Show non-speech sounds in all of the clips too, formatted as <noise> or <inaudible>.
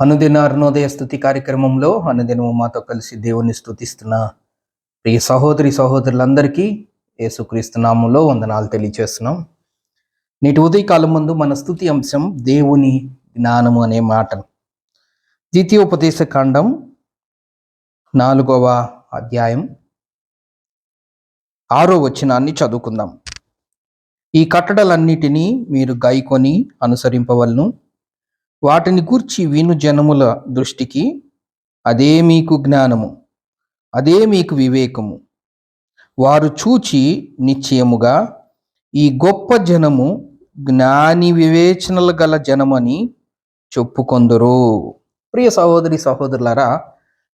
అనుదిన అరుణోదయ స్థుతి కార్యక్రమంలో అనుదినము మాతో కలిసి దేవుని స్థుతిస్తున్న ప్రియ సహోదరి సహోదరులందరికీ యేసుక్రీస్తునామంలో వందనాలు తెలియజేస్తున్నాం నేటి ఉదయకాలం ముందు మన స్థుతి అంశం దేవుని జ్ఞానము అనే మాట ద్వితీయోపదేశ కాండం నాలుగవ అధ్యాయం ఆరో వచనాన్ని చదువుకుందాం. ఈ కట్టడలన్నిటినీ మీరు గైకొని అనుసరింపవలను. వాటిని గూర్చి విను జనముల దృష్టికి. అదే మీకు జ్ఞానము అదే మీకు వివేకము. వారు చూచి నిశ్చయముగా ఈ గొప్ప జనము జ్ఞాని వివేచనలు గల జనమని చెప్పుకొందరు. ప్రియ సహోదరి సహోదరులారా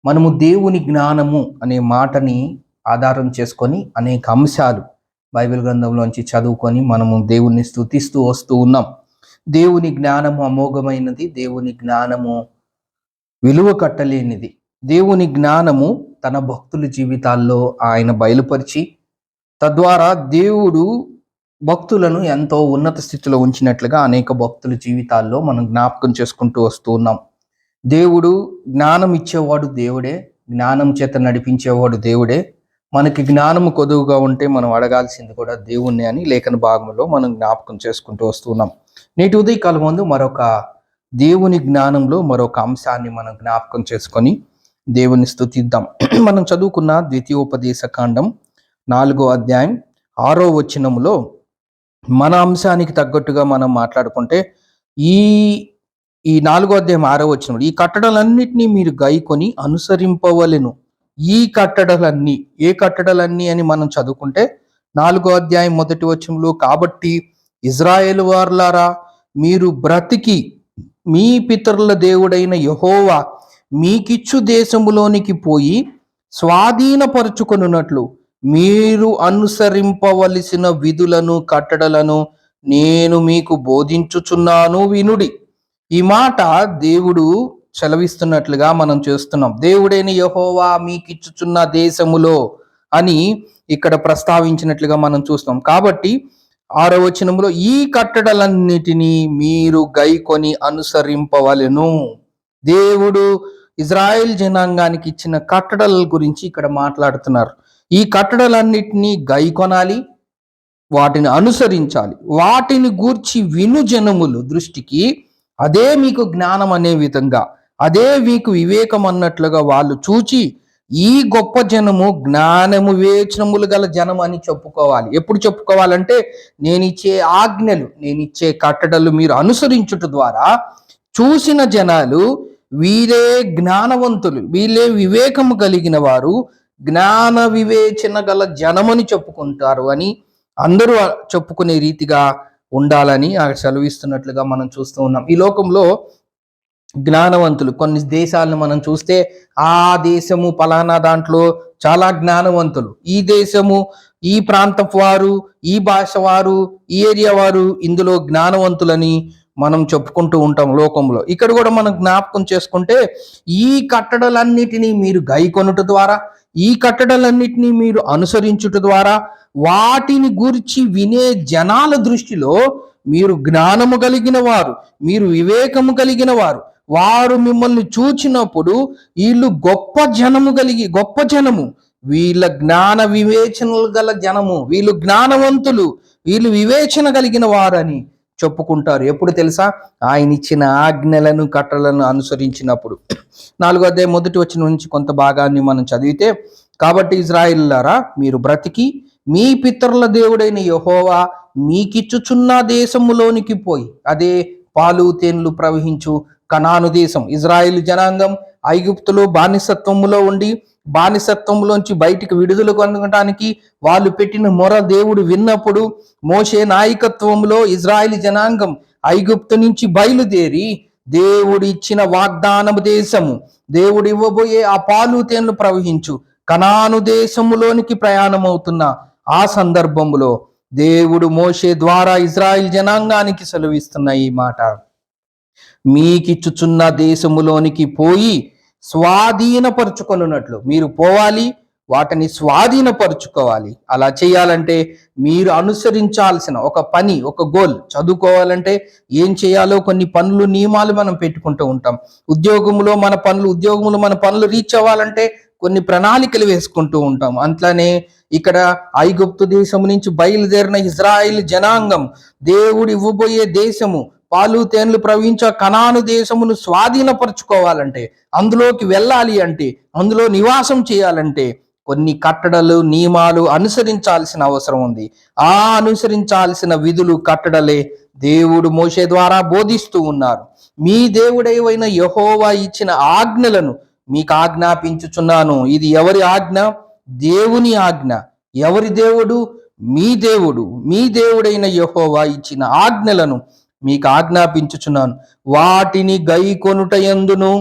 మనము దేవుని జ్ఞానము అనే మాటని ఆధారం చేసుకొని అనేక అంశాలు బైబిల్ గ్రంథంలోంచి చదువుకొని మనము దేవుణ్ణి స్తుతిస్తూ వస్తూ ఉన్నాం. దేవుని జ్ఞానము అమోఘమైనది దేవుని జ్ఞానము విలువ కట్టలేనిది. దేవుని జ్ఞానము తన భక్తుల జీవితాల్లో ఆయన బయలుపరిచి తద్వారా దేవుడు భక్తులను ఎంతో ఉన్నత స్థితిలో ఉంచినట్లుగా అనేక భక్తుల జీవితాల్లో మనం జ్ఞాపకం చేసుకుంటూ వస్తూ ఉన్నాం. దేవుడు జ్ఞానం ఇచ్చేవాడు దేవుడే జ్ఞానం చేత నడిపించేవాడు దేవుడే. మనకి జ్ఞానము కొదువుగా ఉంటే మనం అడగాల్సింది కూడా దేవుణ్ణి అని లేఖన భాగంలో మనం జ్ఞాపకం చేసుకుంటూ వస్తున్నాం నేటి ఉదయకాల ముందు మరొక దేవుని జ్ఞానంలో మరొక అంశాన్ని మనం జ్ఞాపకం చేసుకొని దేవుని స్థుతిద్దాం <clears throat> మనం చదువుకున్న ద్వితీయోపదేశ కాండం నాలుగో అధ్యాయం ఆరో వచనములో మన అంశానికి తగ్గట్టుగా మనం మాట్లాడుకుంటే ఈ ఈ నాలుగో అధ్యాయం ఆరో వచనంలో ఈ కట్టడాలన్నిటినీ మీరు గైకొని అనుసరింపవలెను. ఈ కట్టడలన్నీ ఏ కట్టడలన్నీ అని మనం చదువుకుంటే నాలుగో అధ్యాయం మొదటి వచనంలో కాబట్టి ఇజ్రాయేల్ వార్లారా మీరు బ్రతికి మీ పితరుల దేవుడైన యహోవా మీకిచ్చు దేశములోనికి పోయి స్వాధీనపరుచుకొనున్నట్లు మీరు అనుసరింపవలసిన విధులను కట్టడలను నేను మీకు బోధించుచున్నాను వినుడి. ఈ మాట దేవుడు చలవిస్తున్నట్లుగా మనం చేస్తున్నాం. దేవుడైన యహోవా మీకిచ్చుచున్న దేశములో అని ఇక్కడ ప్రస్తావించినట్లుగా మనం చూస్తాం కాబట్టి ఆరో వచనంలో ఈ కట్టడలన్నిటినీ మీరు గైకొని అనుసరింపవలెను. దేవుడు ఇజ్రాయెల్ జనాంగానికి ఇచ్చిన కట్టడల గురించి ఇక్కడ మాట్లాడుతున్నారు. ఈ కట్టడలన్నిటినీ గైకొనాలి వాటిని అనుసరించాలి. వాటిని గూర్చి విను జనములు దృష్టికి అదే మీకు జ్ఞానం అనే విధంగా అదే మీకు వివేకం అన్నట్లుగా వాళ్ళు చూచి ఈ గొప్ప జనము జ్ఞానము వివేచనములు గల జనం అని చెప్పుకోవాలి. ఎప్పుడు చెప్పుకోవాలంటే నేను ఇచ్చే ఆజ్ఞలు నేను ఇచ్చే కట్టడలు మీరు అనుసరించుట ద్వారా చూసిన జనాలు వీరే జ్ఞానవంతులు వీళ్ళే వివేకము కలిగిన వారు జ్ఞాన వివేచన గల జనమని చెప్పుకుంటారు అని అందరూ చెప్పుకునే రీతిగా ఉండాలని ఆ సెలవిస్తున్నట్లుగా మనం చూస్తూ ఉన్నాం. ఈ లోకంలో జ్ఞానవంతులు. కొన్ని దేశాలను మనం చూస్తే ఆ దేశము పలానా దాంట్లో చాలా జ్ఞానవంతులు. ఈ దేశము ఈ ప్రాంతం వారు ఈ భాష వారు ఈ ఏరియా వారు ఇందులో జ్ఞానవంతులని మనం చెప్పుకుంటూ ఉంటాం లోకంలో. ఇక్కడ కూడా మనం జ్ఞాపకం చేసుకుంటే ఈ కట్టడలన్నిటినీ మీరు గైకొనుట ద్వారా ఈ కట్టడలన్నిటినీ మీరు అనుసరించుట ద్వారా వాటిని గురించి వినే జనాల దృష్టిలో మీరు జ్ఞానము కలిగిన వారు మీరు వివేకము కలిగిన వారు వారు మిమ్మల్ని చూచినప్పుడు వీళ్ళు గొప్ప జనము కలిగి గొప్ప జనము. వీళ్ళ జ్ఞాన వివేచనలు గల జనము. వీళ్ళు జ్ఞానవంతులు. వీళ్ళు వివేచన కలిగిన వారని చెప్పుకుంటారు. ఎప్పుడు తెలుసా? ఆయన ఇచ్చిన ఆజ్ఞలను కట్టలను అనుసరించినప్పుడు. నాలుగో అధ్యాయం మొదటి వచ్చిన నుంచి కొంత భాగాన్ని మనం చదివితే కాబట్టి ఇజ్రాయిల్లారా మీరు బ్రతికి మీ పితరుల దేవుడైన యహోవా మీకిచ్చుచున్న దేశములోనికి పోయి అదే పాలు తేన్లు ప్రవహించు కనాను దేశం. ఇజ్రాయిల్ జనాంగం ఐగుప్తులో బానిసత్వములో ఉండి బానిసత్వంలోంచి బయటికి విడుదల కొనడానికి వాళ్ళు పెట్టిన మొర దేవుడు విన్నప్పుడు మోషే నాయకత్వంలో ఇజ్రాయిల్ జనాంగం ఐగుప్తు నుంచి బయలుదేరి దేవుడు ఇచ్చిన వాగ్దానము దేశము. దేవుడు ఇవ్వబోయే ఆ పాలు తేన్లు ప్రవహించు. కనాను దేశములోనికి ప్రయాణమవుతున్న ఆ సందర్భములో దేవుడు మోషే ద్వారా ఇజ్రాయిల్ జనాంగానికి సెలవిస్తున్న ఈ మాట. మీకిచ్చుచున్న దేశములోనికి పోయి స్వాధీనపరుచుకొనున్నట్లు. మీరు పోవాలి వాటిని స్వాధీనపరుచుకోవాలి. అలా చేయాలంటే మీరు అనుసరించాల్సిన ఒక పని ఒక గోల్. చదువుకోవాలంటే ఏం చేయాలో కొన్ని పనులు నియమాలు మనం పెట్టుకుంటూ ఉంటాం. ఉద్యోగంలో మన పనులు ఉద్యోగంలో మన పనులు రీచ్ అవ్వాలంటే కొన్ని ప్రణాళికలు వేసుకుంటూ ఉంటాం. అట్లనే ఇక్కడ ఐగుప్తు దేశం నుంచి బయలుదేరిన ఇజ్రాయిల్ జనాంగం దేవుడు ఇవ్వబోయే దేశము పాలు తేన్లు ప్రవహించే కణాను దేశమును స్వాధీనపరచుకోవాలంటే అందులోకి వెళ్ళాలి అంటే అందులో నివాసం చేయాలంటే కొన్ని కట్టడలు నియమాలు అనుసరించాల్సిన అవసరం ఉంది. ఆ అనుసరించాల్సిన విధులు కట్టడలే దేవుడు మోసే ద్వారా బోధిస్తూ ఉన్నారు. మీ దేవుడైవైన యహోవా ఇచ్చిన ఆజ్ఞలను మీకు ఆజ్ఞాపించుచున్నాను. ఇది ఎవరి ఆజ్ఞ? దేవుని ఆజ్ఞ. ఎవరి దేవుడు? మీ దేవుడు. మీ దేవుడైన యహోవా ఇచ్చిన ఆజ్ఞలను మీకు ఆజ్ఞాపించుచున్నాను. వాటిని గై కొనుట ఎందును?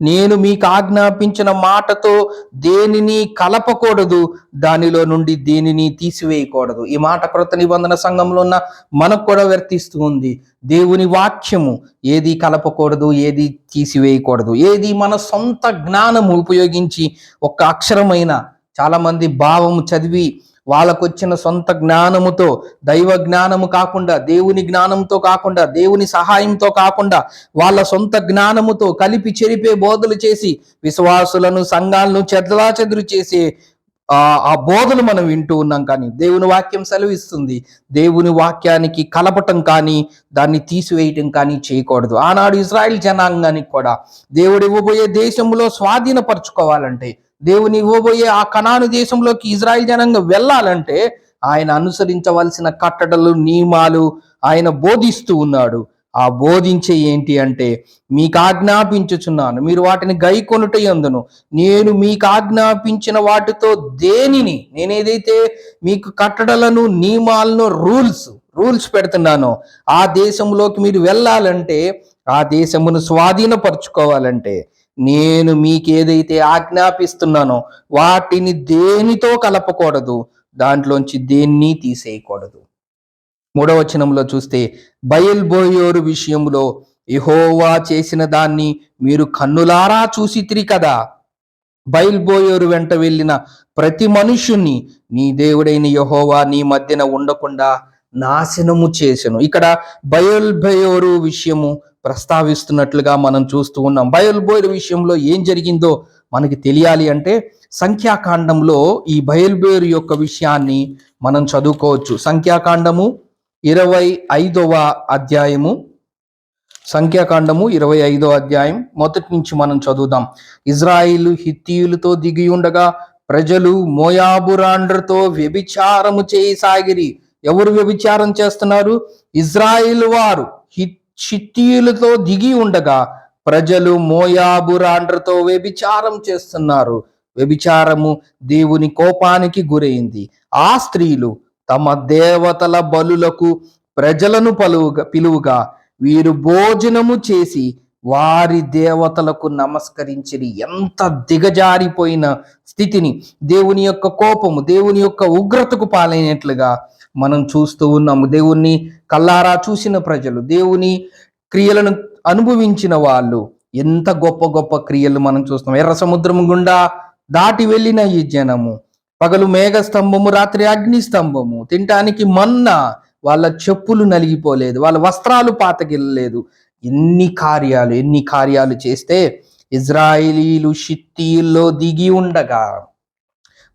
నేను మీకు ఆజ్ఞాపించిన మాటతో దేనిని కలపకూడదు దానిలో నుండి దేనిని తీసివేయకూడదు. ఈ మాట కొరత నిబంధన సంఘంలో ఉన్న మనకు కూడా వర్తిస్తూ ఉంది. దేవుని వాక్యము ఏది కలపకూడదు ఏది తీసివేయకూడదు ఏది మన సొంత జ్ఞానము ఉపయోగించి ఒక అక్షరమైన చాలామంది భావము చదివి వాళ్ళకు వచ్చిన సొంత జ్ఞానముతో దైవ జ్ఞానము కాకుండా దేవుని జ్ఞానంతో కాకుండా దేవుని సహాయంతో కాకుండా వాళ్ళ సొంత జ్ఞానముతో కలిపి చెరిపే బోధలు చేసి విశ్వాసులను సంఘాలను చెదలా చెదురు చేసే ఆ ఆ బోధలు మనం వింటూ ఉన్నాం కానీ దేవుని వాక్యం సెలవిస్తుంది. దేవుని వాక్యానికి కలపటం కానీ దాన్ని తీసివేయటం కానీ చేయకూడదు. ఆనాడు ఇజ్రాయెల్ జనాంగానికి కూడా దేవుడు ఇవ్వబోయే దేశంలో స్వాధీనపరచుకోవాలంటే దేవుని ఇవ్వబోయే ఆ కనాను దేశంలోకి ఇజ్రాయిల్ జనంగా వెళ్ళాలంటే ఆయన అనుసరించవలసిన కట్టడలు నియమాలు ఆయన బోధిస్తూ ఉన్నాడు. ఆ బోధించే ఏంటి అంటే మీకు ఆజ్ఞాపించుచున్నాను మీరు వాటిని గైకొనుట ఎందును? నేను మీకు ఆజ్ఞాపించిన వాటితో దేనిని? నేనేదైతే మీకు కట్టడలను నియమాలను రూల్స్ రూల్స్ పెడుతున్నానో ఆ దేశంలోకి మీరు వెళ్ళాలంటే ఆ దేశమును స్వాధీనపరచుకోవాలంటే నేను మీకేదైతే ఆజ్ఞాపిస్తున్నానో వాటిని దేనితో కలపకూడదు? దాంట్లోంచి దేన్ని తీసేయకూడదు? మూడవచనంలో చూస్తే బయల్బోయోరు విషయంలో యహోవా చేసిన దాన్ని మీరు కన్నులారా చూసితిరి కదా? బయల్బోయోరు వెంట వెళ్ళిన ప్రతి మనుష్యుణ్ణి నీ దేవుడైన యహోవా నీ మధ్యన ఉండకుండా నాశనము చేసెను. ఇక్కడ బయల్బయోరు విషయము ప్రస్తావిస్తున్నట్లుగా మనం చూస్తూ ఉన్నాం. బయల్బోయరు విషయంలో ఏం జరిగిందో మనకి తెలియాలి అంటే సంఖ్యాకాండంలో ఈ బయల్బేరు యొక్క విషయాన్ని మనం చదువుకోవచ్చు. సంఖ్యాకాండము ఇరవై ఐదవ అధ్యాయము. సంఖ్యాకాండము ఇరవై ఐదో అధ్యాయం. మొదటి నుంచి మనం చదువుదాం. ఇజ్రాయిలు హిత్తీయులతో దిగి ఉండగా ప్రజలు మోయాబురాండ్రతో వ్యభిచారము చేయసాగిరి ఎవరు వ్యభిచారం చేస్తున్నారు? ఇజ్రాయిల్ వారు హిత్ చిత్తీయులతో దిగి ఉండగా ప్రజలు మోయాబురాండ్రతో వ్యభిచారం చేస్తున్నారు. వ్యభిచారము దేవుని కోపానికి గురైంది. ఆ స్త్రీలు తమ దేవతల బలులకు ప్రజలను పలువుగా పిలువుగా వీరు భోజనము చేసి వారి దేవతలకు నమస్కరించిరి. ఎంత దిగజారిపోయిన స్థితిని దేవుని యొక్క కోపము దేవుని యొక్క ఉగ్రతకు పాలైనట్లుగా మనం చూస్తూ ఉన్నాము. దేవుణ్ణి కల్లారా చూసిన ప్రజలు దేవుని క్రియలను అనుభవించిన వాళ్ళు. ఎంత గొప్ప గొప్ప క్రియలు మనం చూస్తాం ఎర్ర సముద్రం గుండా దాటి వెళ్ళిన ఈ జనము. పగలు మేఘ స్తంభము రాత్రి అగ్ని స్తంభము. తినటానికి మన్న వాళ్ళ చెప్పులు నలిగిపోలేదు. వాళ్ళ వస్త్రాలు పాతగిల్లలేదు. ఎన్ని కార్యాలు ఎన్ని కార్యాలు చేస్తే ఇజ్రాయిలీలు షిత్తీల్లో దిగి ఉండగా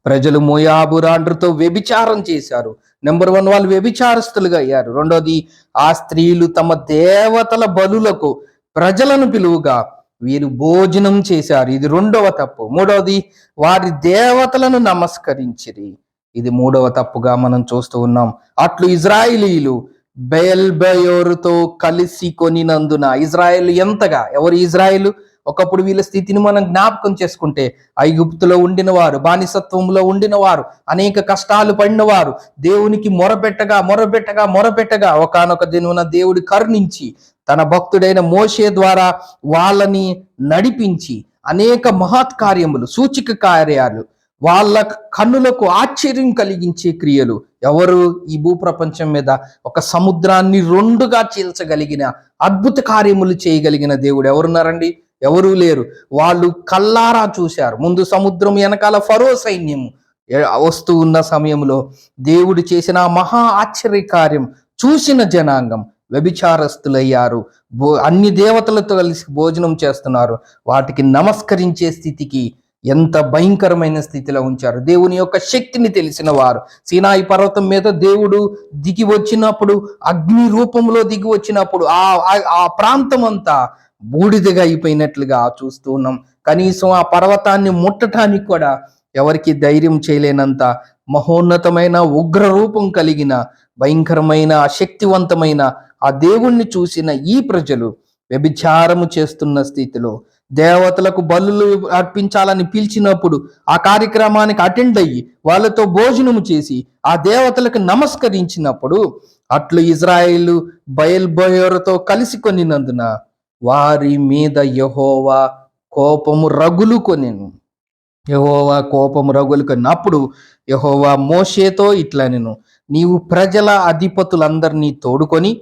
ప్రజలు మోయాబురాండ్రుతో వ్యభిచారం చేశారు. నెంబర్ వన్ వాళ్ళు వ్యభిచారస్తులుగా అయ్యారు. రెండోది ఆ స్త్రీలు తమ దేవతల బలులకు ప్రజలను పిలువుగా వీరు భోజనం చేశారు. ఇది రెండవ తప్పు. మూడవది వారి దేవతలను నమస్కరించిరి. ఇది మూడవ తప్పుగా మనం చూస్తూ ఉన్నాం. అట్లు ఇజ్రాయిలీలు బయల్బయోరుతో కలిసి కొనినందున ఇజ్రాయెల్ ఎంతగా? ఎవరు ఇజ్రాయెల్? ఒకప్పుడు వీళ్ళ స్థితిని మనం జ్ఞాపకం చేసుకుంటే ఐగుప్తులో ఉండిన వారు బానిసత్వంలో ఉండిన వారు అనేక కష్టాలు పడిన వారు దేవునికి మొరపెట్టగా మొరపెట్టగా మొరపెట్టగా ఒకనొక దినమున దేవుడి కరుణించి తన భక్తుడైన మోషే ద్వారా వాళ్ళని నడిపించి అనేక మహత్ కార్యములు సూచిక కార్యాలు వాళ్ళ కన్నులకు ఆశ్చర్యం కలిగించే క్రియలు. ఎవరు ఈ భూప్రపంచం మీద ఒక సముద్రాన్ని రెండుగా చీల్చగలిగిన అద్భుత కార్యములు చేయగలిగిన దేవుడు ఎవరున్నారండి? ఎవరూ లేరు. వాళ్ళు కల్లారా చూశారు. ముందు సముద్రం వెనకాల ఫరో సైన్యము వస్తూ ఉన్న సమయంలో దేవుడు చేసిన మహా ఆశ్చర్య కార్యం చూసిన జనాంగం వ్యభిచారస్తులయ్యారు. భో అన్ని దేవతలతో కలిసి భోజనం చేస్తున్నారు. వాటికి నమస్కరించే స్థితికి ఎంత భయంకరమైన స్థితిలో ఉంచారు. దేవుని యొక్క శక్తిని తెలిసిన వారు. సీనాయి పర్వతం మీద దేవుడు దిగి వచ్చినప్పుడు అగ్ని రూపంలో దిగి వచ్చినప్పుడు ఆ- ఆ ప్రాంతం అంతా బూడిదగా అయిపోయినట్లుగా చూస్తూ ఉన్నాం. కనీసం ఆ పర్వతాన్ని ముట్టడానికి కూడా ఎవరికి ధైర్యం చేయలేనంత మహోన్నతమైన ఉగ్ర రూపం కలిగిన భయంకరమైన శక్తివంతమైన ఆ దేవుణ్ణి చూసిన ఈ ప్రజలు వ్యభిచారము చేస్తున్న స్థితిలో దేవతలకు బలులు అర్పించాలని పిలిచినప్పుడు ఆ కార్యక్రమానికి అటెండ్ అయ్యి వాళ్ళతో భోజనము చేసి ఆ దేవతలకు నమస్కరించినప్పుడు అట్లు ఇజ్రాయిల్ బయల్బయోరతో కలిసి కొనినందున వారి మీద యహోవా కోపము రగులుకొనెను. యహోవా కోపము రగులు కొన్నప్పుడు యహోవా మోషేతో ఇట్లా నేను నీవు ప్రజల అధిపతులందరినీ తోడుకొని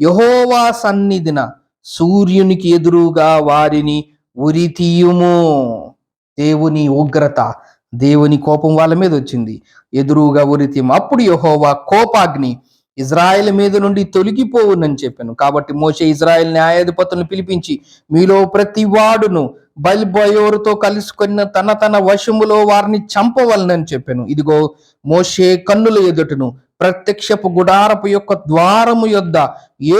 యహోవా సన్నిధిన సూర్యునికి ఎదురుగా వారిని ఉరితీయుము. దేవుని ఉగ్రత దేవుని కోపం వాళ్ళ మీద వచ్చింది. ఎదురుగా ఉరితీయము. అప్పుడు యహోవా కోపాగ్ని ఇజ్రాయెల్ మీద నుండి తొలగిపోవునని చెప్పాను. కాబట్టి మోషే ఇజ్రాయెల్ న్యాయాధిపతులను పిలిపించి మీలో ప్రతి వాడును బయలుబయోరుతో కలుసుకున్న తన తన వశములో వారిని చంపవలనని చెప్పాను. ఇదిగో మోషే కన్నుల ఎదుటను ప్రత్యక్షపు గుడారపు యొక్క ద్వారము యొద్ద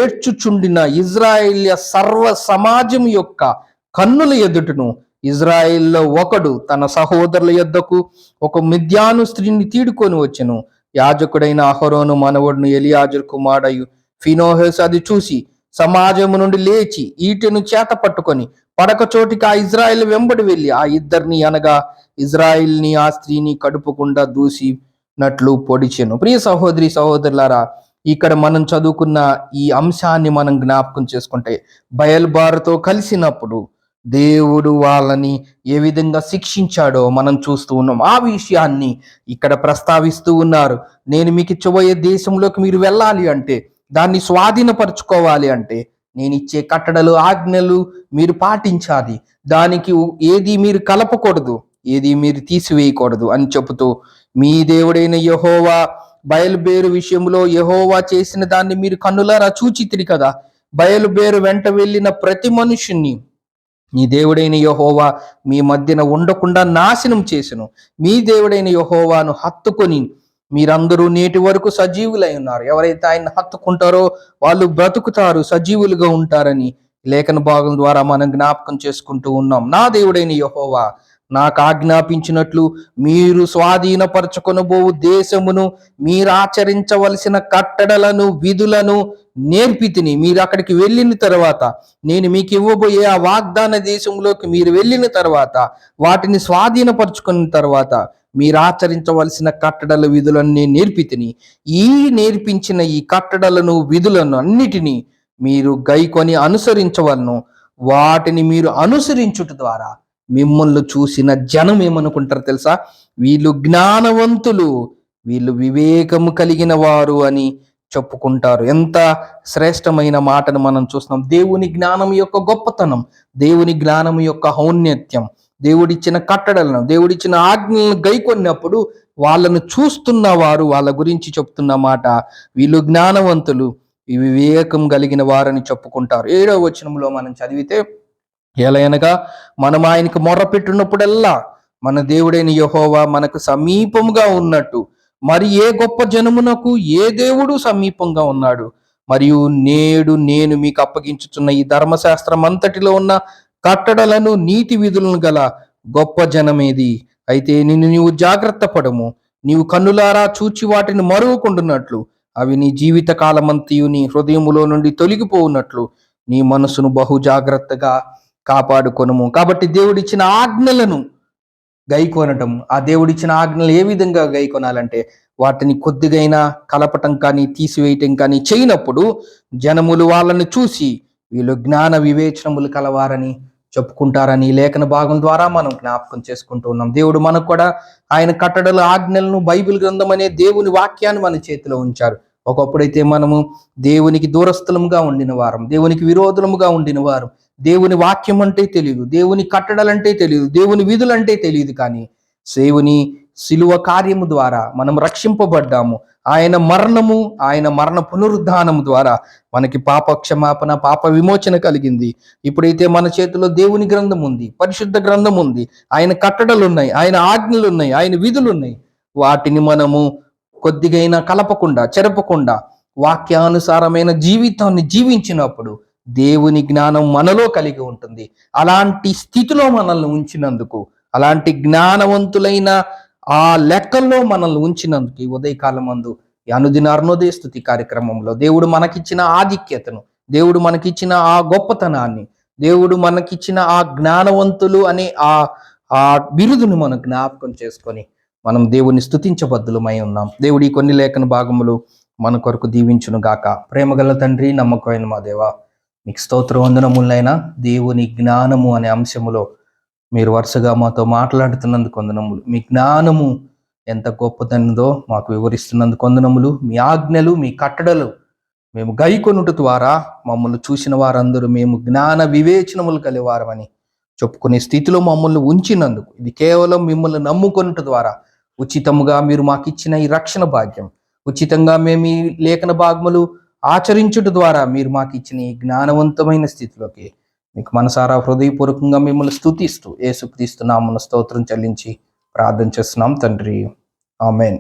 ఏడ్చుచుండిన ఇజ్రాయేల్య సర్వ సమాజం యొక్క కన్నుల ఎదుటను ఇజ్రాయిల్లో ఒకడు తన సహోదరుల యొద్దకు ఒక మిథ్యాను స్త్రీని తీడుకొని వచ్చెను. యాజకుడైన అహరోను మనవడును ఎలియాజర్ కుమారయు ఫినోహెస్ అది చూసి సమాజము నుండి లేచి ఈటెను చేత పట్టుకొని పడక చోటికి ఆ ఇజ్రాయెల్ వెంబడి వెళ్ళి ఆ ఇద్దరిని అనగా ఇజ్రాయిల్ని ఆ స్త్రీని కడుపుకుండా దూసినట్లు పొడిచెను. ప్రియ సహోదరి సహోదరులారా ఇక్కడ మనం చదువుకున్న ఈ అంశాన్ని మనం జ్ఞాపకం చేసుకుంటే బయల్బారుతో కలిసినప్పుడు దేవుడు వాళ్ళని ఏ విధంగా శిక్షించాడో మనం చూస్తూ ఉన్నాం. ఆ విషయాన్ని ఇక్కడ ప్రస్తావిస్తూ ఉన్నారు. నేను మీకు ఇచ్చబోయే దేశంలోకి మీరు వెళ్ళాలి అంటే దాన్ని స్వాధీనపరచుకోవాలి అంటే నేను ఇచ్చే కట్టడలు ఆజ్ఞలు మీరు పాటించాలి. దానికి ఏది మీరు కలపకూడదు ఏది మీరు తీసివేయకూడదు అని చెబుతూ మీ దేవుడైన యహోవా బయలుబేరు విషయంలో యహోవా చేసిన దాన్ని మీరు కన్నులారా చూచితిరి కదా. బయలుబేరు వెంట వెళ్ళిన ప్రతి మనుషుణ్ణి మీ దేవుడైన యహోవా మీ మధ్యన ఉండకుండా నాశనం చేసెను. మీ దేవుడైన యహోవాను హత్తుకొని మీరందరూ నేటి వరకు సజీవులై ఉన్నారు. ఎవరైతే ఆయన హత్తుకుంటారో వాళ్ళు బ్రతుకుతారు సజీవులుగా ఉంటారని లేఖన భాగం ద్వారా మనం జ్ఞాపకం చేసుకుంటూ ఉన్నాం. నా దేవుడైన యహోవా నాకు ఆజ్ఞాపించినట్లు మీరు స్వాధీనపరచుకొనబోవు దేశమును మీరు ఆచరించవలసిన కట్టడలను విధులను నేర్పితిని. మీరు అక్కడికి వెళ్ళిన తర్వాత నేను మీకు ఇవ్వబోయే ఆ వాగ్దాన దేశంలోకి మీరు వెళ్ళిన తర్వాత వాటిని స్వాధీనపరచుకున్న తర్వాత మీరు ఆచరించవలసిన కట్టడల విధులన్నీ నేర్పితిని. ఈ నేర్పించిన ఈ కట్టడలను విధులను అన్నిటినీ మీరు గైకొని అనుసరించవలను. వాటిని మీరు అనుసరించుట ద్వారా మిమ్మల్ని చూసిన జనం ఏమనుకుంటారు తెలుసా? వీళ్ళు జ్ఞానవంతులు వీళ్ళు వివేకము కలిగిన వారు అని చెప్పుకుంటారు. ఎంత శ్రేష్టమైన మాటను మనం చూస్తున్నాం. దేవుని జ్ఞానం యొక్క గొప్పతనం దేవుని జ్ఞానం యొక్క ఔన్నత్యం దేవుడిచ్చిన కట్టడలను దేవుడిచ్చిన ఆజ్ఞలను గైకొన్నప్పుడు వాళ్ళను చూస్తున్న వారు వాళ్ళ గురించి చెప్తున్న మాట. వీళ్ళు జ్ఞానవంతులు వివేకం కలిగిన వారని చెప్పుకుంటారు. ఏడవ వచనంలో మనం చదివితే ఎలయనగా మనం ఆయనకు మొర్రపెట్టినప్పుడల్లా మన దేవుడైన యహోవా మనకు సమీపముగా ఉన్నట్టు. మరి ఏ గొప్ప జనమునకు ఏ దేవుడు సమీపంగా ఉన్నాడు? మరియు నేడు నేను మీకు అప్పగించుచున్న ఈ ధర్మశాస్త్రం అంతటిలో ఉన్న కట్టడలను నీతి విధులను గల గొప్ప జనమేది? అయితే నిన్ను నీవు జాగ్రత్త పడము. నీవు కన్నులారా చూచి వాటిని మరువకుండున్నట్లు అవి నీ జీవిత కాలమంతయు నీ హృదయములో నుండి తొలగిపోవున్నట్లు నీ మనసును బహు జాగ్రత్తగా కాపాడుకొనము. కాబట్టి దేవుడిచ్చిన ఆజ్ఞలను గైకొనటం ఆ దేవుడిచ్చిన ఆజ్ఞలు ఏ విధంగా గైకొనాలంటే వాటిని కొద్దిగైనా కలపటం కానీ తీసివేయటం కానీ చేయనప్పుడు జనములు వాళ్ళని చూసి వీళ్ళు జ్ఞాన వివేచనములు కలవారని చెప్పుకుంటారని ఈ లేఖన భాగం ద్వారా మనం జ్ఞాపకం చేసుకుంటూ ఉన్నాం. దేవుడు మనకు కూడా ఆయన కట్టడల ఆజ్ఞలను బైబిల్ గ్రంథం అనే దేవుని వాక్యాన్ని మన చేతిలో ఉంచారు ఒకప్పుడైతే మనము దేవునికి దూరస్థలముగా ఉండిన వారం దేవునికి విరోధులముగా ఉండిన వారం దేవుని వాక్యం అంటే తెలియదు దేవుని కట్టడలంటే తెలియదు దేవుని విధులంటే తెలియదు కానీ సేవుని శిలువ కార్యము ద్వారా మనం రక్షింపబడ్డాము. ఆయన మరణము ఆయన మరణ పునరుద్ధానము ద్వారా మనకి పాప క్షమాపణ పాప విమోచన కలిగింది. ఇప్పుడైతే మన చేతిలో దేవుని గ్రంథం ఉంది పరిశుద్ధ గ్రంథం ఉంది. ఆయన కట్టడలు ఉన్నాయి ఆయన ఆజ్ఞలు ఉన్నాయి ఆయన విధులు ఉన్నాయి వాటిని మనము కొద్దిగైనా కలపకుండా చెరపకుండా వాక్యానుసారమైన జీవితాన్ని జీవించినప్పుడు దేవుని జ్ఞానం మనలో కలిగి ఉంటుంది. అలాంటి స్థితిలో మనల్ని ఉంచినందుకు అలాంటి జ్ఞానవంతులైన ఆ లెక్కల్లో మనల్ని ఉంచినందుకు ఈ ఉదయకాలం అందు ఈ అనుదిన అరుణోదయ స్థుతి కార్యక్రమంలో దేవుడు మనకిచ్చిన ఆధిక్యతను దేవుడు మనకిచ్చిన ఆ గొప్పతనాన్ని దేవుడు మనకిచ్చిన ఆ జ్ఞానవంతులు అనే ఆ ఆ బిరుదును మనం జ్ఞాపకం చేసుకొని మనం దేవుని స్థుతించబద్దులమై ఉన్నాం. దేవుడి కొన్ని లేఖన భాగములు మన కొరకు దీవించును గాక ప్రేమగల తండ్రి నమ్మకమైన మా దేవ మీకు స్తోత్ర వందనములైనా దేవుని జ్ఞానము అనే అంశములో మీరు వరుసగా మాతో మాట్లాడుతున్నందుకు వందనములు. మీ జ్ఞానము ఎంత గొప్పదన్నదో మాకు వివరిస్తున్నందుకు వందనములు. మీ ఆజ్ఞలు మీ కట్టడలు మేము గైకొనుట ద్వారా మమ్మల్ని చూసిన వారందరూ మేము జ్ఞాన వివేచనములు కలివారమని చెప్పుకునే స్థితిలో మమ్మల్ని ఉంచినందుకు ఇది కేవలం మిమ్మల్ని నమ్ముకొనుట ద్వారా ఉచితముగా మీరు మాకు ఇచ్చిన ఈ రక్షణ భాగ్యం. ఉచితంగా మేము ఈ లేఖన భాగములు ఆచరించుట ద్వారా మీరు మాకు ఇచ్చిన ఈ జ్ఞానవంతమైన స్థితిలోకి మీకు మనసారా హృదయపూర్వకంగా మిమ్మల్ని స్థుతిస్తూ ఏసుక్రీస్తు నామను స్తోత్రం చెల్లించి ప్రార్థన చేస్తున్నాం తండ్రి. ఆమెన్.